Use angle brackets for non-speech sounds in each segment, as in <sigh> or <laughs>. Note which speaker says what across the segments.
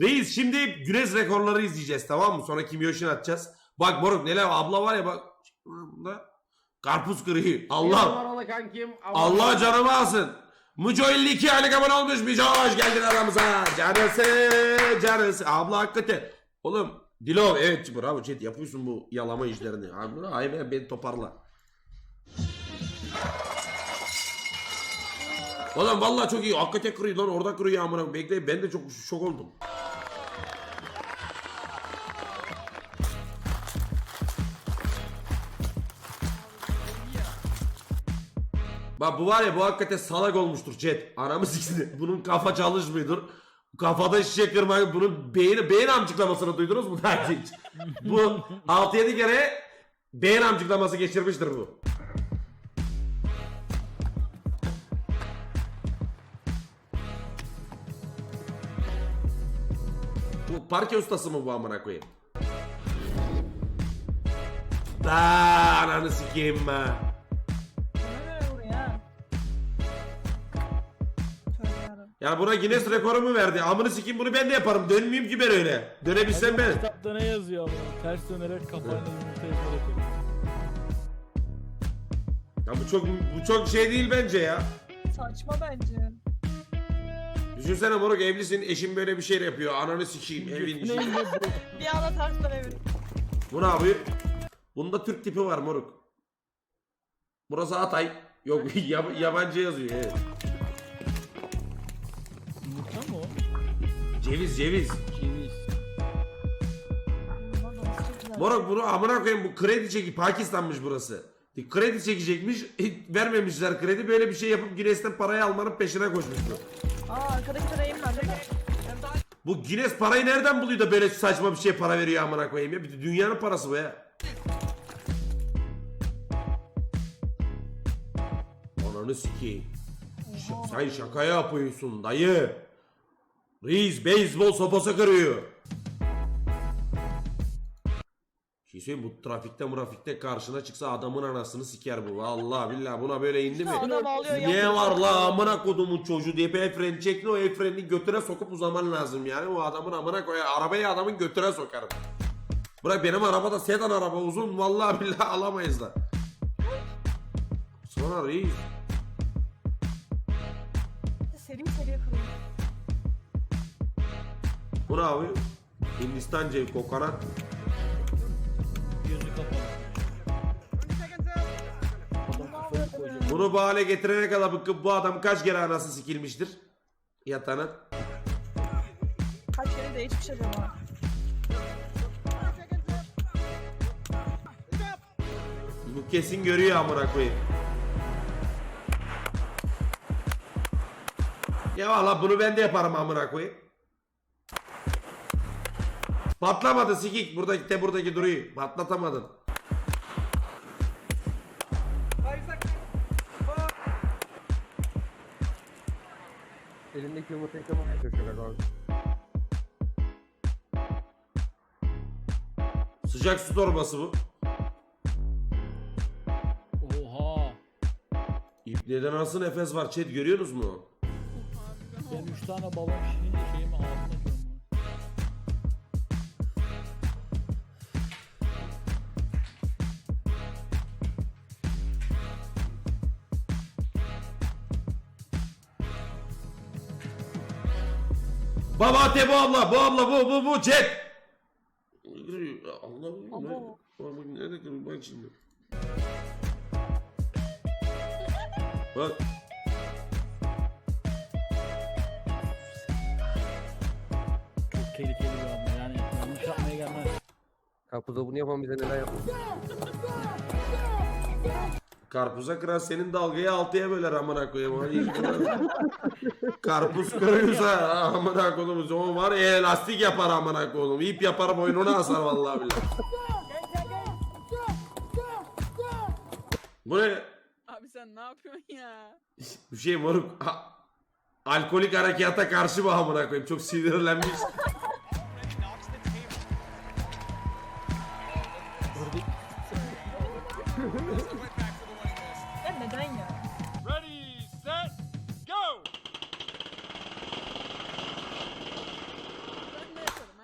Speaker 1: Reis şimdi Güneş rekorları izleyeceğiz tamam mı? Sonra Kim Yoshin atacağız. Bak moruk neler abla var ya bak. Karpuz kırıyor. Allah. Allah canımı alsın. Muco 52 aylık abone olmuş. Muco hoş geldin aramıza. Canısı canısı. Abla hakikaten. Oğlum Dilo evet bravo chat yapıyorsun bu yalama işlerini. Abi hayır beni toparla. Oğlum vallahi çok iyi. Hakikaten kırıyor lan orada kırıyor amına. Bekleyin ben de çok şok oldum. Bak bu var ya bu hakikaten salak olmuştur chat. Anamı siksin. <laughs> Bunun kafa çalışmıyordur. Kafada şişe kırmayı bunun beyin, beyin amcıklamasını duydunuz mu <laughs> daha bu 6-7 kere beyin amcıklaması geçirmiştir bu. Bu parke ustası mı bu amına koyayım? Da ananı sikeyim ben. Yani buna Guinness rekoru mu verdi? Amını sikeyim bunu ben de yaparım. Dönmeyeyim ki ben öyle. Dönebilsem ben.
Speaker 2: Kitapta ne yazıyor ama? Ters dönerek kafayla yumurta yaparak.
Speaker 1: Ya bu çok bu çok şey değil bence ya.
Speaker 3: Saçma bence.
Speaker 1: Düşünsene moruk evlisin eşin böyle bir şey yapıyor. Ananı sikeyim evin
Speaker 2: bu. <laughs>
Speaker 3: Bir anda ters dönebilir.
Speaker 1: Bu ne yapıyor? Bunda Türk tipi var moruk. Burası Hatay. Yok <laughs> yab- yabancı yazıyor evet. Ceviz ceviz.
Speaker 2: Ceviz.
Speaker 1: Moruk bunu amına koyayım bu kredi çeki Pakistan'mış burası. Kredi çekecekmiş vermemişler kredi böyle bir şey yapıp Guinness'ten parayı almanın peşine koşmuşlar.
Speaker 3: Aa arkadaki tarayım var değil mi?
Speaker 1: Bu Guinness parayı nereden buluyor da böyle saçma bir şeye para veriyor amına koyayım ya. Bir de dünyanın parası bu ya. Ananı sikeyim. Sen şaka yapıyorsun dayı. Reis beyzbol sopası kırıyor. Bir Şey söyleyeyim bu trafikte murafikte karşına çıksa adamın anasını siker bu. Vallahi billahi buna böyle indi mi?
Speaker 3: Adam ağlıyor
Speaker 1: Niye var la amına kodumun çocuğu el freni çekti o el frenini götüne sokup uzaman lazım yani. O adamın amına koya arabayı adamın götüne sokarım. Bırak benim arabada sedan araba uzun vallahi billahi alamayız da. Sonra reis. Abi? Hindistan cevizi kokonat.
Speaker 2: Gözü kapalı.
Speaker 1: Bunu bu hale getirene kadar bu, bu adam kaç kere anası sikilmiştir? Yatağına.
Speaker 3: Kaç kere değişmiş acaba?
Speaker 1: Bu kesin görüyor amına koyayım. Ya valla bunu ben de yaparım amına koyayım. Patlamadı sikik. Buradaki de buradaki duruyor. Patlatamadın.
Speaker 4: Elindeki yumurtayı tamam çalışıyor galiba.
Speaker 1: Sıcak su torbası bu.
Speaker 2: Oha.
Speaker 1: İpnede nasıl nefes var chat görüyorsunuz mu?
Speaker 2: Ben 3 tane balon şişirince şeyimi ağzıma
Speaker 1: Baba te bu abla bu abla bu bu bu chat. Allah'ım ne?
Speaker 3: Abo.
Speaker 1: Bak nerede kırıyor bak şimdi. Bak.
Speaker 2: Çok tehlikeli bir anda yani yanlış yapmaya gelmez.
Speaker 4: Karpuzda bunu yapan bize neler yapmış.
Speaker 1: Karpuza kıran senin dalgayı altıya böler amına koyayım. Hadi Karpuz kırıyorsa amına koyayım. O var ya lastik yapar amına koyayım. İp yapar boynuna asar vallahi billahi. Bu ne?
Speaker 5: Abi sen ne yapıyorsun ya?
Speaker 1: Bir şey moruk. Ha, alkolik harekata karşı mı amına koyayım? Çok sinirlenmiş. <laughs>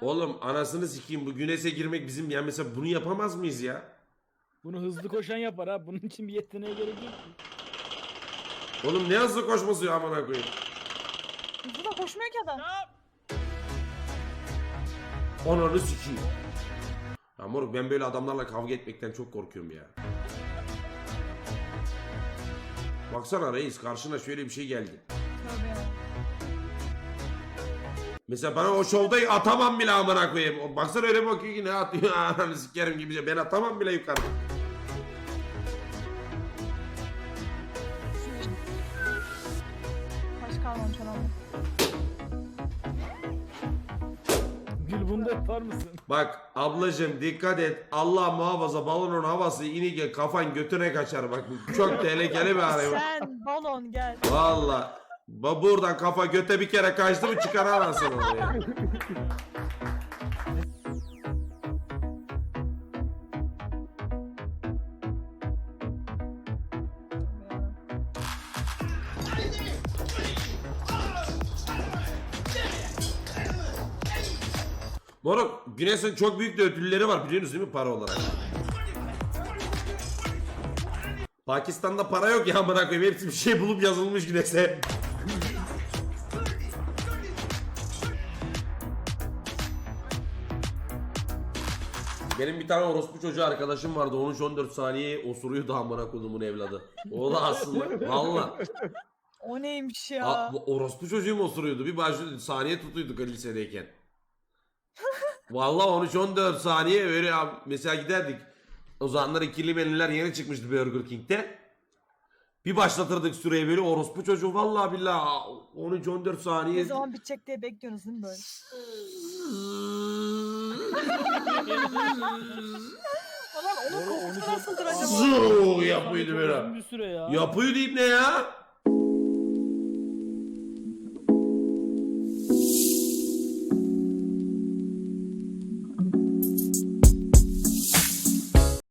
Speaker 1: Oğlum anasını sikeyim bu güneşe girmek bizim yani mesela bunu yapamaz mıyız ya?
Speaker 2: Bunu hızlı koşan yapar ha. Bunun için bir yeteneğe gerek yok ki.
Speaker 1: Oğlum ne hızlı koşması ya amına koyayım.
Speaker 3: Hızlı da koşmuyor ki adam.
Speaker 1: Ananı sikeyim. Ya moruk ben böyle adamlarla kavga etmekten çok korkuyorum ya. Baksana reis karşına şöyle bir şey geldi.
Speaker 3: Ya.
Speaker 1: Mesela bana o şovda atamam bile amına koyayım. O Baksana öyle bakıyor ki ne atıyor <laughs> ananı sikerim gibi. şey. Ben atamam bile yukarı.
Speaker 3: Kalmamış adamda.
Speaker 2: Gül bunu da yapar mısın?
Speaker 1: Bak ablacım dikkat et. Allah muhafaza balonun havası inige kafan götüne kaçar. Bak çok tehlikeli bir hareket.
Speaker 3: Sen balon gel.
Speaker 1: Valla. Ba- Buradan kafa göte bir kere kaçtı mı çıkar anasını onu ya. Moruk Güneş'in çok büyük de ödülleri var biliyorsunuz değil mi para olarak? Pakistan'da para yok ya amına koyayım hepsi bir şey bulup yazılmış Güneş'e. Benim bir tane orospu çocuğu arkadaşım vardı 13-14 saniye osuruyordu amına kodumun evladı. O da aslında valla.
Speaker 3: O neymiş ya?
Speaker 1: Bu orospu çocuğum osuruyordu. Bir başlıyordu saniye tutuyorduk lisedeyken. <laughs> Valla 13-14 saniye öyle mesela giderdik. O zamanlar ikili menüler yeni çıkmıştı Burger King'de. Bir başlatırdık süreyi böyle orospu çocuğu vallahi billahi 13-14
Speaker 3: Ne
Speaker 1: saniye.
Speaker 3: zaman bitecek diye bekliyorsunuz değil mi böyle? Ulan onun kokusu nasıldır acaba?
Speaker 1: Zuu yapıyordu böyle.
Speaker 2: Bir süre ya.
Speaker 1: Yapıyor deyip ne ya?